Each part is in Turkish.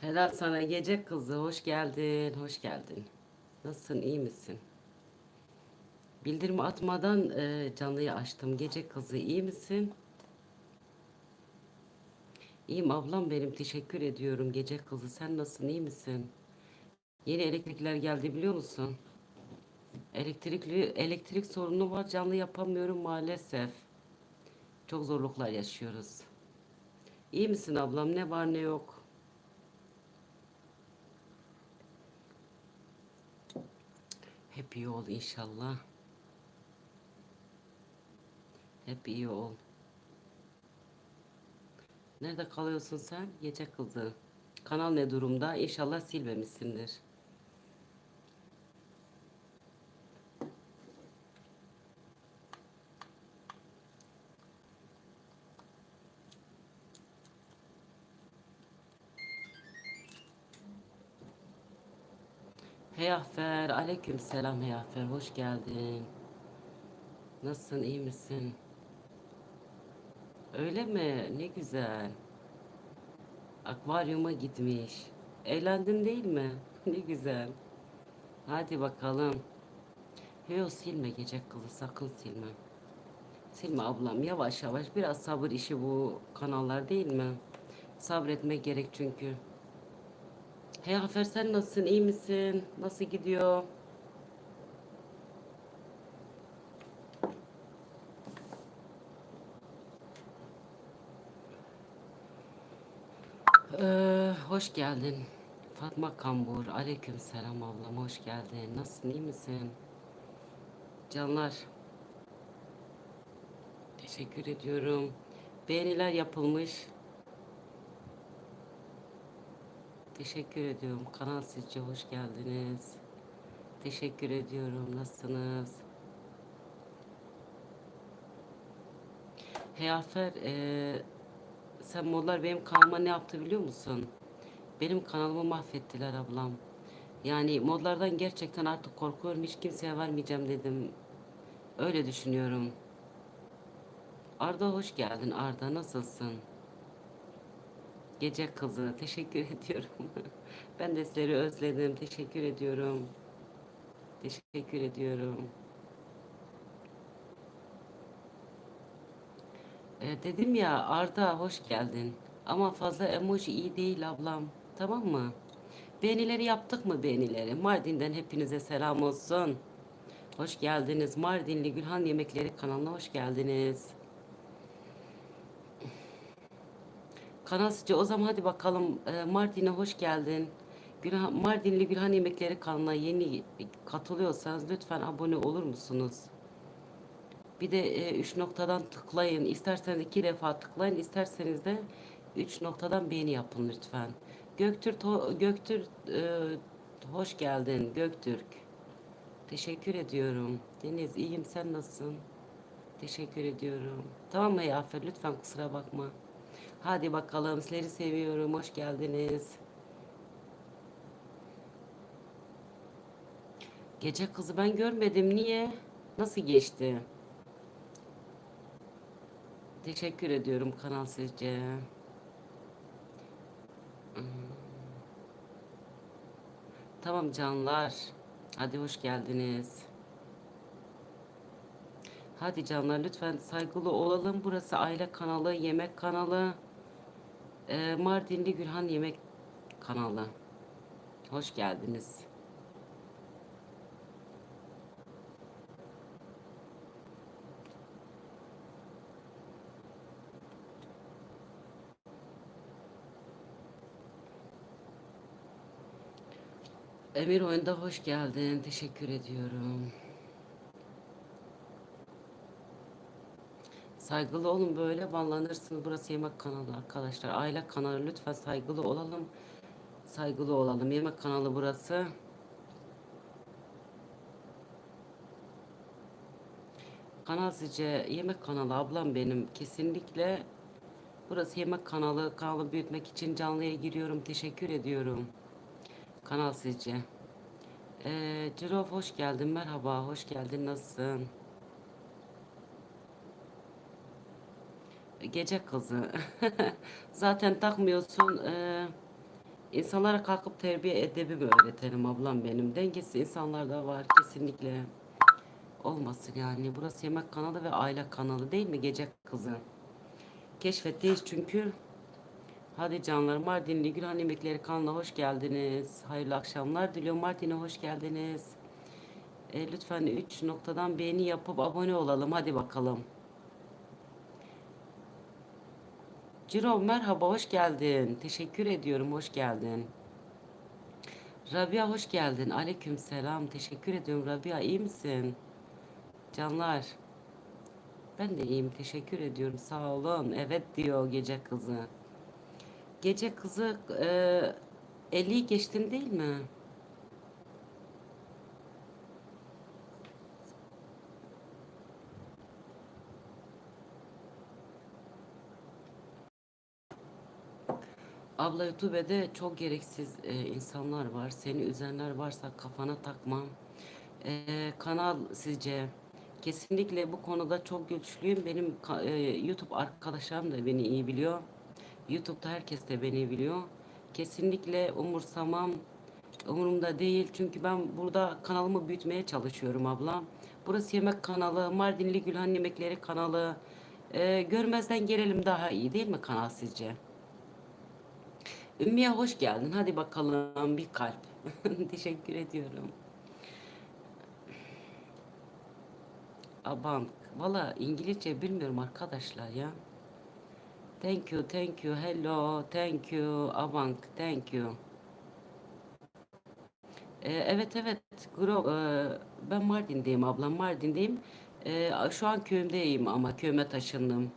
Helal sana gece kızı. Hoş geldin. Hoş geldin. Nasılsın? iyi misin? Bildirim atmadan e, canlıyı açtım. Gece kızı iyi misin? İyiyim ablam benim. Teşekkür ediyorum. Gece kızı sen nasılsın? iyi misin? Yeni elektrikler geldi biliyor musun? Elektrikli elektrik sorunu var. Canlı yapamıyorum maalesef. Çok zorluklar yaşıyoruz. İyi misin ablam? Ne var ne yok? Hep iyi ol inşallah. Hep iyi ol. Nerede kalıyorsun sen? Gece kızı. Kanal ne durumda? İnşallah silmemişsindir. Hey Afer, aleyküm selam Hey Afer, hoş geldin. Nasılsın, iyi misin? Öyle mi? Ne güzel. Akvaryuma gitmiş. Eğlendin değil mi? Ne güzel. Hadi bakalım. Yo silme gece kızı sakın silme. Silme ablam yavaş yavaş biraz sabır işi bu kanallar değil mi? Sabretmek gerek çünkü. Hey Afer sen nasılsın? iyi misin? Nasıl gidiyor? Ee, hoş geldin. Fatma Kambur. Aleyküm selam ablam. Hoş geldin. Nasılsın? iyi misin? Canlar. Teşekkür ediyorum. Beğeniler yapılmış. Teşekkür ediyorum. Kanal sizce hoş geldiniz. Teşekkür ediyorum. Nasılsınız? Hey Afer, eee, sen modlar benim kanalıma ne yaptı biliyor musun? Benim kanalımı mahvettiler ablam. Yani modlardan gerçekten artık korkuyorum. Hiç kimseye vermeyeceğim dedim. Öyle düşünüyorum. Arda hoş geldin. Arda nasılsın? Gece kızı. Teşekkür ediyorum. Ben de sizleri özledim. Teşekkür ediyorum. Teşekkür ediyorum. E, dedim ya Arda hoş geldin. Ama fazla emoji iyi değil ablam. Tamam mı? Beğenileri yaptık mı beğenileri? Mardin'den hepinize selam olsun. Hoş geldiniz. Mardinli Gülhan Yemekleri kanalına hoş geldiniz. Kanal sizce o zaman hadi bakalım e, Mardin'e hoş geldin. Gülhan, Mardinli Gülhan Yemekleri kanalına yeni katılıyorsanız lütfen abone olur musunuz? Bir de e, üç noktadan tıklayın. İsterseniz iki defa tıklayın. isterseniz de üç noktadan beğeni yapın lütfen. Göktürk, Göktürk e, hoş geldin Göktürk. Teşekkür ediyorum. Deniz iyiyim sen nasılsın? Teşekkür ediyorum. Tamam mı Yafer lütfen kusura bakma. Hadi bakalım sizleri seviyorum. Hoş geldiniz. Gece kızı ben görmedim. Niye? Nasıl geçti? Teşekkür ediyorum kanal sizce. Tamam canlar. Hadi hoş geldiniz. Hadi canlar lütfen saygılı olalım. Burası aile kanalı, yemek kanalı. Ee, Mardinli Gülhan Yemek kanalı. Hoş geldiniz. Emir oyunda hoş geldin. Teşekkür ediyorum. Saygılı olun böyle banlanırsınız. Burası yemek kanalı arkadaşlar. Aile kanalı lütfen saygılı olalım. Saygılı olalım. Yemek kanalı burası. Kanal sizce yemek kanalı ablam benim. Kesinlikle burası yemek kanalı. Kanalı büyütmek için canlıya giriyorum. Teşekkür ediyorum. Kanal sizce. Ee, Cirof hoş geldin. Merhaba. Hoş geldin. Nasılsın? Gece kızı. Zaten takmıyorsun. Ee, İnsanlara kalkıp terbiye edebi mi öğretelim ablam benim. Dengesiz insanlar da var kesinlikle. Olmasın yani. Burası yemek kanalı ve aile kanalı değil mi gece kızı? Keşfetteyiz çünkü. Hadi canlar Mardinli Gülhan Yemekleri kanalına hoş geldiniz. Hayırlı akşamlar diliyorum. Mardin'e hoş geldiniz. E, lütfen 3 noktadan beğeni yapıp abone olalım. Hadi bakalım. Ciro merhaba hoş geldin. Teşekkür ediyorum hoş geldin. Rabia hoş geldin. Aleyküm selam. Teşekkür ediyorum Rabia iyi misin? Canlar. Ben de iyiyim. Teşekkür ediyorum. Sağ olun. Evet diyor gece kızı. Gece kızı e, 50'yi geçtin değil mi? Abla YouTube'de çok gereksiz e, insanlar var. Seni üzenler varsa kafana takma. E, kanal sizce kesinlikle bu konuda çok güçlüyüm. Benim e, YouTube arkadaşlarım da beni iyi biliyor. YouTube'da herkes de beni biliyor. Kesinlikle umursamam. Umurumda değil. Çünkü ben burada kanalımı büyütmeye çalışıyorum abla. Burası yemek kanalı. Mardinli Gülhan Yemekleri kanalı. E, görmezden gelelim daha iyi değil mi kanal sizce? Ümmiye hoş geldin. Hadi bakalım bir kalp. Teşekkür ediyorum. Abank. Valla İngilizce bilmiyorum arkadaşlar ya. Thank you, thank you, hello, thank you, Abank, thank you. Ee, evet evet, Gro, e, ben Mardin'deyim ablam, Mardin'deyim. Ee, şu an köyümdeyim ama köyüme taşındım.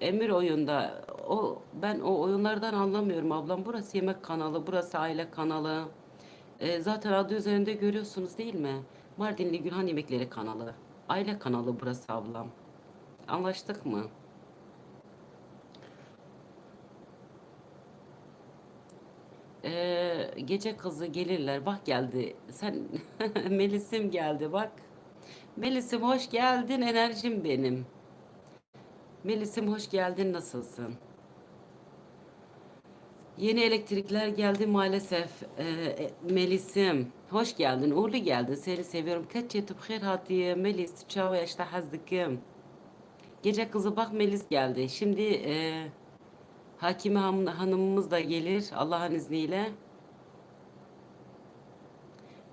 Emir oyunda o ben o oyunlardan anlamıyorum ablam. Burası yemek kanalı, burası aile kanalı. Ee, zaten adı üzerinde görüyorsunuz değil mi? Mardinli Gülhan Yemekleri kanalı. Aile kanalı burası ablam. Anlaştık mı? Ee, gece kızı gelirler. Bak geldi. Sen Melis'im geldi bak. Melis'im hoş geldin enerjim benim. Melis'im hoş geldin nasılsın? Yeni elektrikler geldi maalesef. Ee, e, Melis'im hoş geldin. Uğurlu geldin. Seni seviyorum. Kaç yetip her hatiye Melis. Çao yaşta hazdıkım. Gece kızı bak Melis geldi. Şimdi e, Hakime hanımımız da gelir Allah'ın izniyle.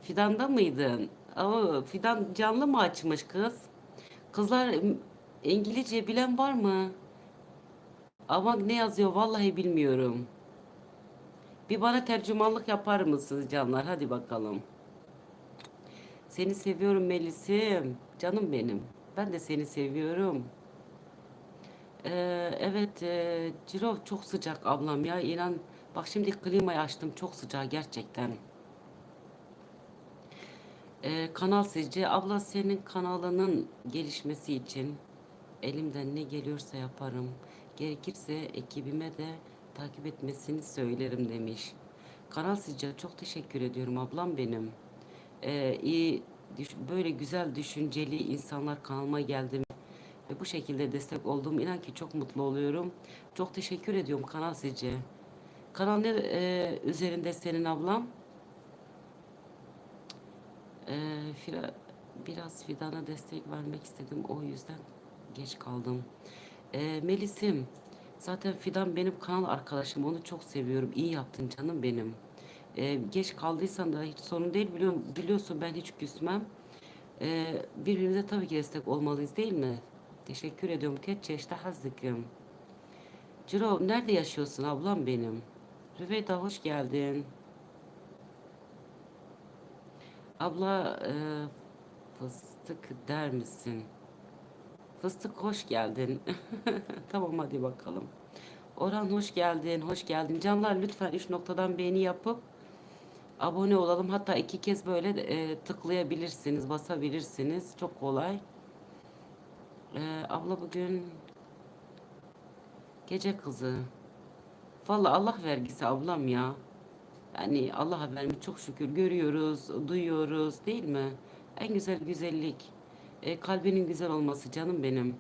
Fidan'da mıydın? Aa, Fidan canlı mı açmış kız? Kızlar İngilizce bilen var mı? Ama ne yazıyor vallahi bilmiyorum. Bir bana tercümanlık yapar mısınız canlar? Hadi bakalım. Seni seviyorum Melis'im. Canım benim. Ben de seni seviyorum. Ee, evet, e, Ciro çok sıcak ablam ya. İnan bak şimdi klimayı açtım. Çok sıcak gerçekten. Ee, kanal sizce abla senin kanalının gelişmesi için elimden ne geliyorsa yaparım. Gerekirse ekibime de takip etmesini söylerim demiş. Kanal sizce çok teşekkür ediyorum ablam benim. Ee, iyi böyle güzel düşünceli insanlar kanalıma geldi ve bu şekilde destek olduğum inan ki çok mutlu oluyorum. Çok teşekkür ediyorum kanal sizce. Kanal ne e, üzerinde senin ablam? E, Fira- biraz Fidan'a destek vermek istedim o yüzden geç kaldım. E, Melis'im zaten Fidan benim kanal arkadaşım onu çok seviyorum. İyi yaptın canım benim. E, geç kaldıysan da hiç sorun değil biliyorum, biliyorsun ben hiç küsmem. E, birbirimize tabii ki destek olmalıyız değil mi? Teşekkür ediyorum. Ketçe işte hazdıkım. Ciro nerede yaşıyorsun ablam benim? Rüveyda hoş geldin. Abla e, fıstık der misin? Fıstık hoş geldin. Tamam hadi bakalım. Orhan hoş geldin, hoş geldin. Canlar lütfen 3 noktadan beğeni yapıp abone olalım. Hatta iki kez böyle e, tıklayabilirsiniz, basabilirsiniz. Çok kolay. E, abla bugün gece kızı. Vallahi Allah vergisi ablam ya. Yani Allah'a vermiş çok şükür görüyoruz, duyuyoruz değil mi? En güzel güzellik. E, kalbinin güzel olması canım benim.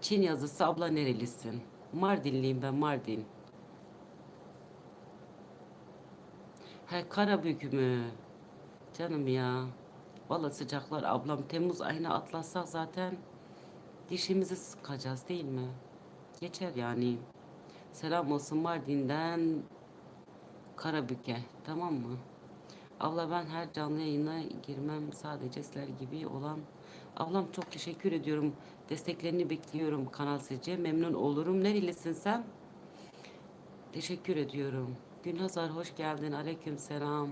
Çin yazısı abla nerelisin? Mardinliyim ben Mardin. He Karabük mü? Canım ya. Valla sıcaklar ablam Temmuz ayına atlatsak zaten dişimizi sıkacağız değil mi? Geçer yani. Selam olsun Mardin'den Karabük'e tamam mı? Abla ben her canlı yayına girmem sadece sizler gibi olan Ablam çok teşekkür ediyorum. Desteklerini bekliyorum kanal sizce. Memnun olurum. Nerelisin sen? Teşekkür ediyorum. Gülnazar hoş geldin. Aleyküm selam.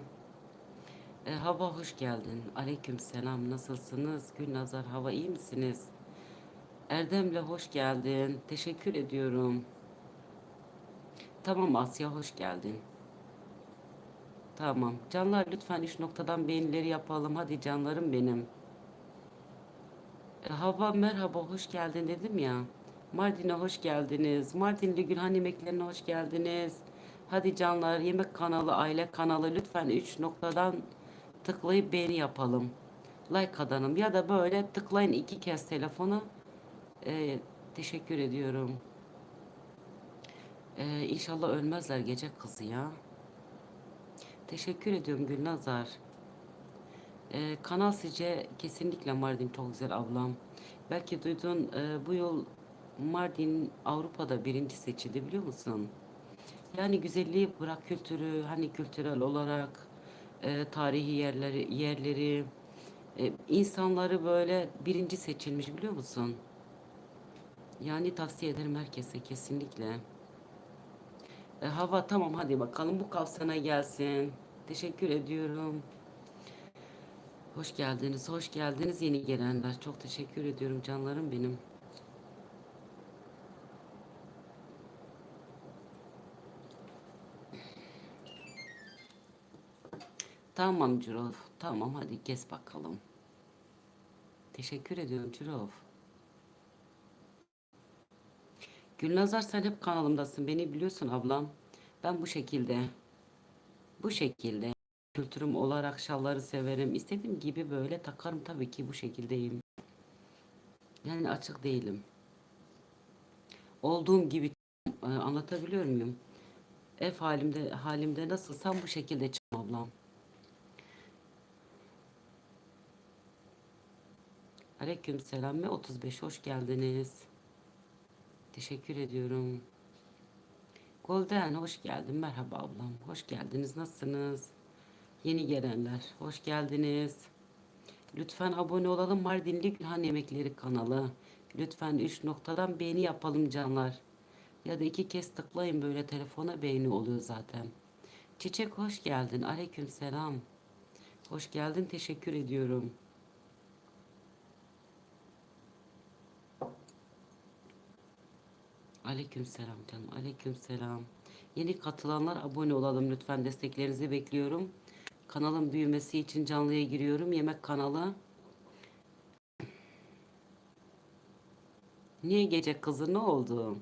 E, hava hoş geldin. Aleyküm selam. Nasılsınız? Gülnazar hava iyi misiniz? Erdem'le hoş geldin. Teşekkür ediyorum. Tamam Asya hoş geldin. Tamam. Canlar lütfen üç noktadan beğenileri yapalım. Hadi canlarım benim. E, Hava merhaba hoş geldin dedim ya. Mardin'e hoş geldiniz. Mardinli Gülhan yemeklerine hoş geldiniz. Hadi canlar yemek kanalı, aile kanalı lütfen 3 noktadan tıklayıp beğeni yapalım. Like atalım ya da böyle tıklayın iki kez telefona. E, teşekkür ediyorum. E, inşallah ölmezler gece kızı ya. Teşekkür ediyorum Gülnazar. Ee, Kanal Sice kesinlikle Mardin çok güzel ablam. Belki duydun e, bu yıl Mardin Avrupa'da birinci seçildi biliyor musun? Yani güzelliği bırak kültürü hani kültürel olarak e, tarihi yerleri yerleri e, insanları böyle birinci seçilmiş biliyor musun? Yani tavsiye ederim herkese kesinlikle. E, hava tamam hadi bakalım bu kavsana gelsin. Teşekkür ediyorum. Hoş geldiniz, hoş geldiniz yeni gelenler. Çok teşekkür ediyorum canlarım benim. Tamam Cürov. Tamam hadi gez bakalım. Teşekkür ediyorum Cürov. Gülnazar sen hep kanalımdasın. Beni biliyorsun ablam. Ben bu şekilde. Bu şekilde. Kültürüm olarak şalları severim. İstediğim gibi böyle takarım tabii ki bu şekildeyim. Yani açık değilim. Olduğum gibi e, anlatabiliyor muyum? Ev halimde halimde nasılsam bu şekilde çıkmam ablam. Aleyküm selam ve 35 hoş geldiniz. Teşekkür ediyorum. Golden hoş geldin. Merhaba ablam. Hoş geldiniz. Nasılsınız? Yeni gelenler. Hoş geldiniz. Lütfen abone olalım. Mardinli Gülhan Yemekleri kanalı. Lütfen 3 noktadan beğeni yapalım canlar. Ya da iki kez tıklayın böyle telefona beğeni oluyor zaten. Çiçek hoş geldin. Aleyküm selam. Hoş geldin. Teşekkür ediyorum. Aleyküm selam canım. Aleyküm selam. Yeni katılanlar abone olalım lütfen. Desteklerinizi bekliyorum. Kanalın büyümesi için canlıya giriyorum. Yemek kanalı. Niye gece kızı ne oldu?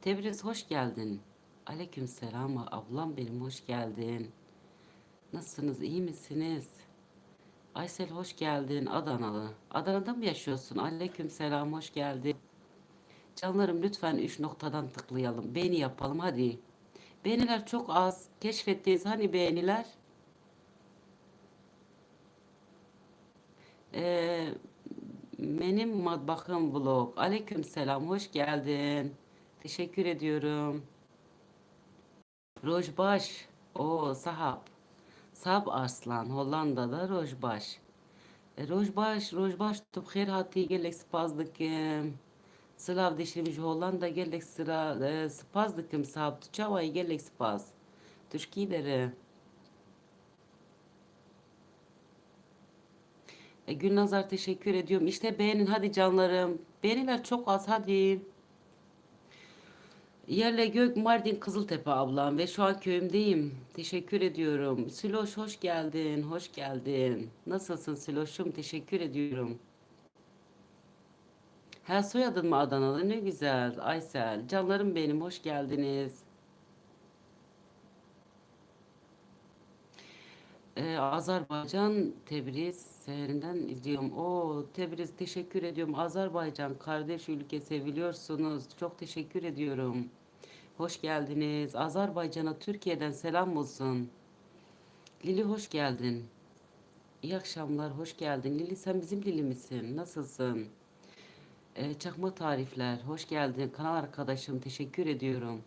Tebriz hoş geldin. Aleyküm selam ablam benim hoş geldin. Nasılsınız iyi misiniz? Aysel hoş geldin Adanalı. Adana'da mı yaşıyorsun? Aleyküm selam hoş geldin. Canlarım lütfen 3 noktadan tıklayalım. Beğeni yapalım hadi. Beğeniler çok az. Keşfettiğiniz hani beğeniler? Ee, benim matbahım vlog. Aleyküm selam. Hoş geldin. Teşekkür ediyorum. Rojbaş. O sahap. Sahap Arslan. Hollanda'da Rojbaş. E, Rojbaş, Rojbaş tu bxêr hatî gelek. Sılav dişim ji Hollanda gelek sıra e, sahap tu çawayê gelek spas. Tuşkî dere. E, Gülnazar teşekkür ediyorum. İşte beğenin hadi canlarım. Beğeniler çok az hadi. Yerle Gök Mardin Kızıltepe ablam ve şu an köyümdeyim. Teşekkür ediyorum. Siloş hoş geldin. Hoş geldin. Nasılsın Siloş'um? Teşekkür ediyorum. Ha soyadın mı Adanalı? Ne güzel. Aysel. Canlarım benim. Hoş geldiniz. Ee, Azerbaycan Tebriz seherinden izliyorum. Oo Tebriz teşekkür ediyorum. Azerbaycan kardeş ülke seviliyorsunuz. Çok teşekkür ediyorum. Hoş geldiniz. Azerbaycan'a Türkiye'den selam olsun. Lili hoş geldin. İyi akşamlar, hoş geldin. Lili sen bizim Lili misin? Nasılsın? Ee, Çakma Tarifler, hoş geldin. Kanal arkadaşım, teşekkür ediyorum.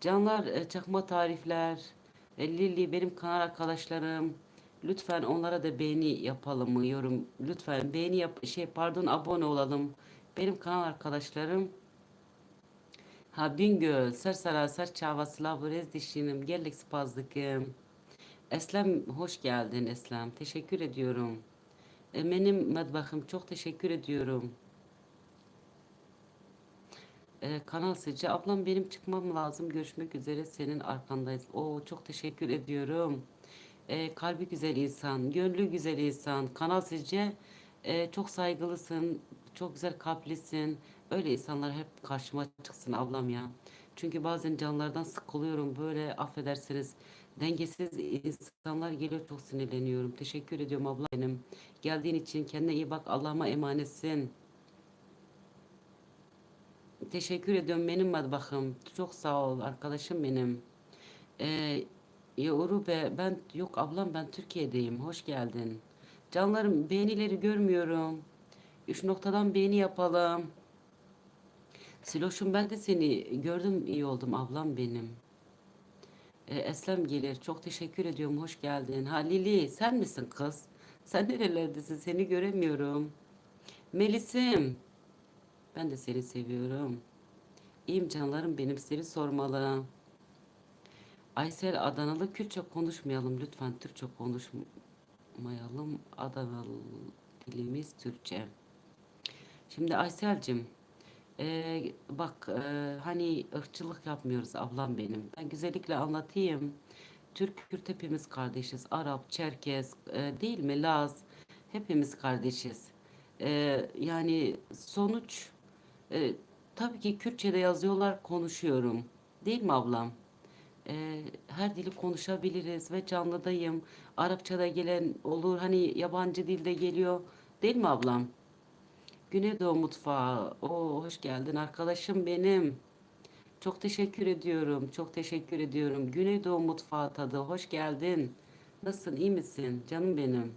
Canlar, e, Çakma Tarifler, e, Lili benim kanal arkadaşlarım. Lütfen onlara da beğeni yapalım mı? Yorum. Lütfen beğeni yap, şey pardon abone olalım. Benim kanal arkadaşlarım. Ha Bingöl, Sarsara, Sarçava, Slavurez dişinim, Gerlik Spazlıkım. Eslem hoş geldin Eslem. Teşekkür ediyorum. E, Benim medbahım çok teşekkür ediyorum. Ee, Kanal Sıcı. Ablam benim çıkmam lazım. Görüşmek üzere. Senin arkandayız. Oo, çok teşekkür ediyorum. Ee, kalbi güzel insan, gönlü güzel insan. Kanal Sıcı. Ee, çok saygılısın. Çok güzel kalplisin. Öyle insanlar hep karşıma çıksın ablam ya. Çünkü bazen canlardan sıkılıyorum. Böyle affedersiniz. Dengesiz insanlar geliyor çok sinirleniyorum. Teşekkür ediyorum abla benim. Geldiğin için kendine iyi bak. Allah'ıma emanetsin. Teşekkür ediyorum benim madbahım. Çok sağ ol arkadaşım benim. Ee, ya Urube ben yok ablam ben Türkiye'deyim. Hoş geldin. Canlarım beğenileri görmüyorum. Üç noktadan beğeni yapalım. Siloş'um ben de seni gördüm iyi oldum ablam benim. Ee, Eslem gelir. Çok teşekkür ediyorum. Hoş geldin. Ha Lili sen misin kız? Sen nerelerdesin? Seni göremiyorum. Melis'im ben de seni seviyorum. İyiyim canlarım benim seni sormalı. Aysel Adanalı Kürtçe konuşmayalım lütfen Türkçe konuşmayalım. Adanalı dilimiz Türkçe. Şimdi Aysel'cim e, bak e, hani ırkçılık yapmıyoruz ablam benim. Ben güzellikle anlatayım. Türk Kürt hepimiz kardeşiz. Arap, Çerkez e, değil mi? Laz hepimiz kardeşiz. E, yani sonuç e, tabii ki Kürtçe'de yazıyorlar konuşuyorum. Değil mi ablam? E, her dili konuşabiliriz ve canlıdayım. Arapçada gelen olur hani yabancı dilde geliyor. Değil mi ablam? Güneydoğu mutfağı. Oo, hoş geldin arkadaşım benim. Çok teşekkür ediyorum. Çok teşekkür ediyorum. Güneydoğu mutfağı tadı. Hoş geldin. Nasılsın? iyi misin? Canım benim.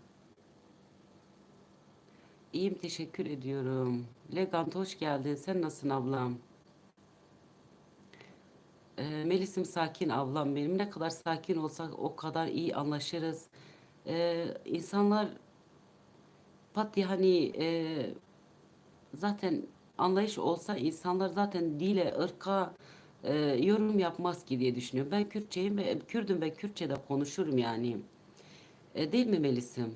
İyiyim teşekkür ediyorum. Legant hoş geldin. Sen nasılsın ablam? Ee, Melis'im sakin ablam benim. Ne kadar sakin olsak o kadar iyi anlaşırız. Ee, insanlar pat diye hani e, zaten anlayış olsa insanlar zaten dile, ırka e, yorum yapmaz ki diye düşünüyorum. Ben Kürtçeyim ve Kürdüm ve Kürtçe de konuşurum yani. E, değil mi Melis'im?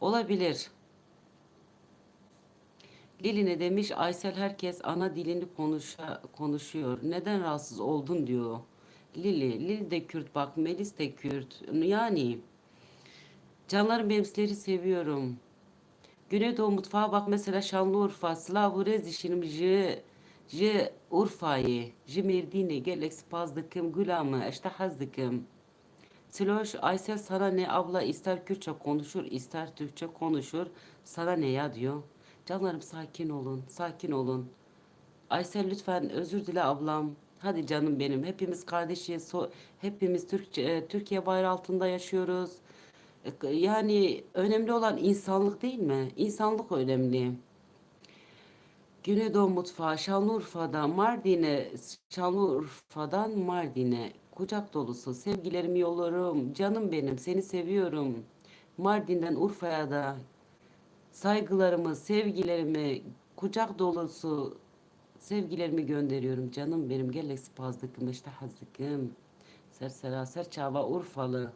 Olabilir. Lili ne demiş? Aysel herkes ana dilini konuşa, konuşuyor. Neden rahatsız oldun diyor. Lili, Lili de Kürt bak, Melis de Kürt. Yani canlarım benim sizleri seviyorum. Güneydoğu mutfağa bak mesela Şanlıurfa, Slavurez işinim ji ji Urfa'yı, ji Merdin'i, gelek spazdıkım, gulamı, işte hazdıkım. Siloş, Aysel sana ne abla ister Kürtçe konuşur, ister Türkçe konuşur. Sana ne ya diyor. Canlarım sakin olun, sakin olun. Aysel lütfen özür dile ablam. Hadi canım benim. Hepimiz kardeşiz. So- hepimiz Türkçe, e, Türkiye bayrağı altında yaşıyoruz. E, Yani önemli olan insanlık değil mi? İnsanlık önemli. Güneydoğu mutfağı Şanlıurfa'dan Mardin'e, Şanlıurfa'dan Mardin'e kucak dolusu sevgilerimi yolluyorum. Canım benim, seni seviyorum. Mardin'den Urfa'ya da saygılarımı, sevgilerimi, kucak dolusu sevgilerimi gönderiyorum. Canım benim, gelek spazdıkım, işte hazdıkım. Sersera, Serçava, Urfalı.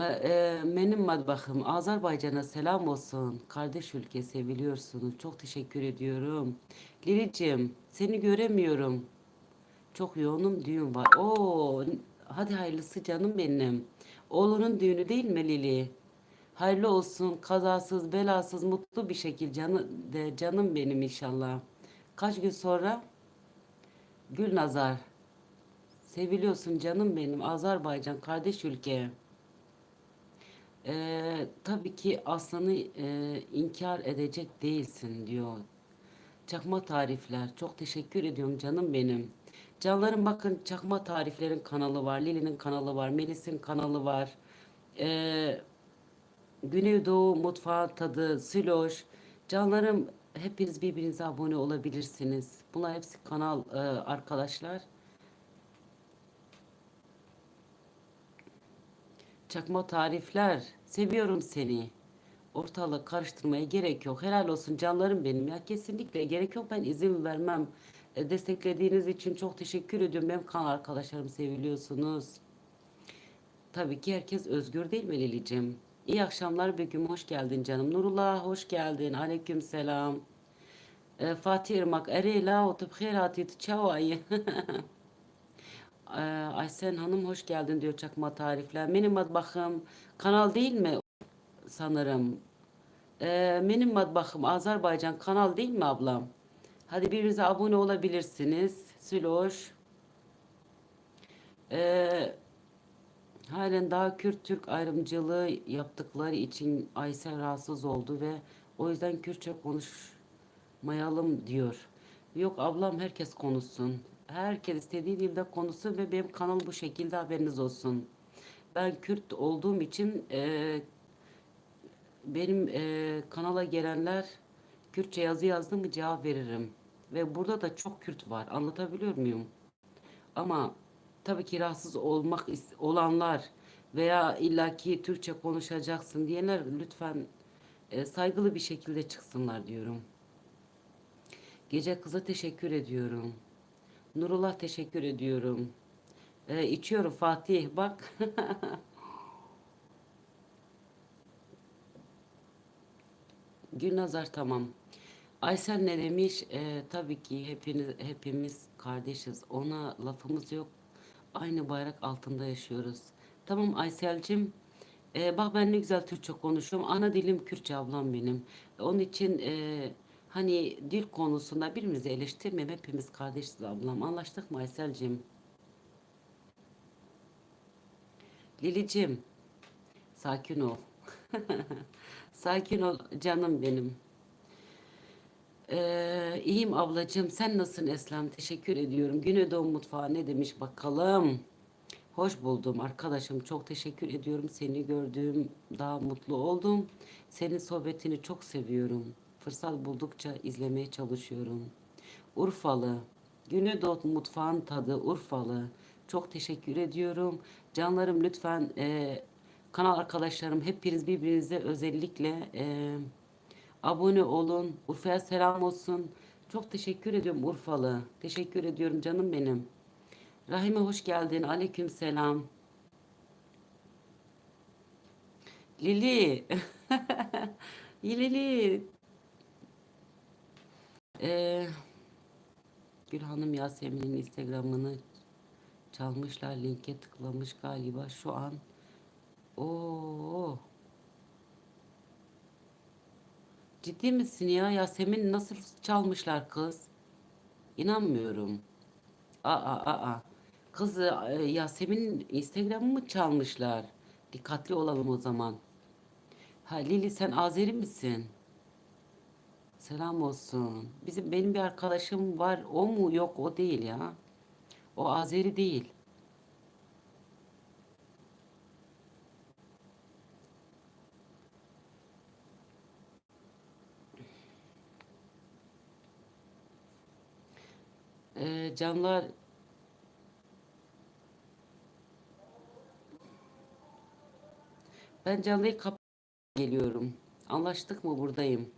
E, Benim madbahım Azerbaycan'a selam olsun. Kardeş ülke seviliyorsunuz. Çok teşekkür ediyorum. Lilicim seni göremiyorum. Çok yoğunum düğün var. Oo, hadi hayırlısı canım benim. Oğlunun düğünü değil mi Lili? Hayırlı olsun, kazasız, belasız, mutlu bir şekilde canı, de canım benim inşallah. Kaç gün sonra Gülnazar. Seviliyorsun canım benim. Azerbaycan kardeş ülke. Ee, tabii ki aslanı e, inkar edecek değilsin diyor. Çakma tarifler. Çok teşekkür ediyorum canım benim. Canlarım bakın çakma tariflerin kanalı var. Lili'nin kanalı var. Melis'in kanalı var. Ee, Güneydoğu Mutfağı Tadı, Siloş. Canlarım hepiniz birbirinize abone olabilirsiniz. Bunlar hepsi kanal e, arkadaşlar. Çakma tarifler. Seviyorum seni. Ortalığı karıştırmaya gerek yok. Helal olsun canlarım benim ya. Kesinlikle gerek yok. Ben izin vermem. E, desteklediğiniz için çok teşekkür ediyorum. Benim kanal arkadaşlarım seviliyorsunuz. Tabii ki herkes özgür değil mi Lilicim? İyi akşamlar Begüm. Hoş geldin canım. Nurullah hoş geldin. Aleyküm selam. E, Fatih Irmak. Ere la otup khirati çavayı. Ee, Aysen Hanım hoş geldin diyor çakma tarifler. Benim matbahım kanal değil mi sanırım? Ee, benim matbahım Azerbaycan kanal değil mi ablam? Hadi birbirinize abone olabilirsiniz. Süloş. Ee, halen daha Kürt-Türk ayrımcılığı yaptıkları için Aysel rahatsız oldu ve o yüzden Kürtçe konuşmayalım diyor. Yok ablam herkes konuşsun. Herkes istediği dilde konuşsun ve benim kanal bu şekilde haberiniz olsun. Ben Kürt olduğum için e, benim e, kanala gelenler Kürtçe yazı yazdı mı cevap veririm. Ve burada da çok Kürt var. Anlatabiliyor muyum? Ama tabii ki rahatsız olmak olanlar veya illaki Türkçe konuşacaksın diyenler lütfen e, saygılı bir şekilde çıksınlar diyorum. Gece kıza teşekkür ediyorum. Nurullah teşekkür ediyorum. E, içiyorum Fatih bak. Gülnazar tamam. Aysel ne demiş? E, tabii ki hepiniz hepimiz kardeşiz. Ona lafımız yok. Aynı bayrak altında yaşıyoruz. Tamam Aysel'cim. E, bak ben ne güzel Türkçe konuşuyorum. Ana dilim Kürtçe ablam benim. Onun için e, hani dil konusunda birbirimizi eleştirmeyelim. Hepimiz kardeşiz ablam. Anlaştık mı Aysel'cim? Lilicim, sakin ol. Sakin ol canım benim. Ee, iyiyim ablacığım. Sen nasılsın Eslem? Teşekkür ediyorum. Güneydoğu Mutfağı ne demiş bakalım. Hoş buldum arkadaşım. Çok teşekkür ediyorum. Seni gördüğüm daha mutlu oldum. Senin sohbetini çok seviyorum. Fırsat buldukça izlemeye çalışıyorum. Urfalı. Güneydoğu Mutfağın tadı Urfalı. Çok teşekkür ediyorum. Canlarım lütfen e, kanal arkadaşlarım hepiniz birbirinize özellikle e, Abone olun. Urfa'ya selam olsun. Çok teşekkür ediyorum Urfalı. Teşekkür ediyorum canım benim. Rahime hoş geldin. Aleyküm selam. Lili. Lili. Ee, Gül Hanım Yasemin'in Instagram'ını çalmışlar. Linke tıklamış galiba şu an. Oo. Ciddi misin ya? Yasemin nasıl çalmışlar kız? İnanmıyorum. Aa aa aa. Kız e, Yasemin'in Instagram'ı mı çalmışlar? Dikkatli olalım o zaman. Ha Lili sen Azeri misin? Selam olsun. Bizim benim bir arkadaşım var. O mu? Yok o değil ya. O Azeri değil. Ee, canlar ben canlıyı kap geliyorum. Anlaştık mı buradayım.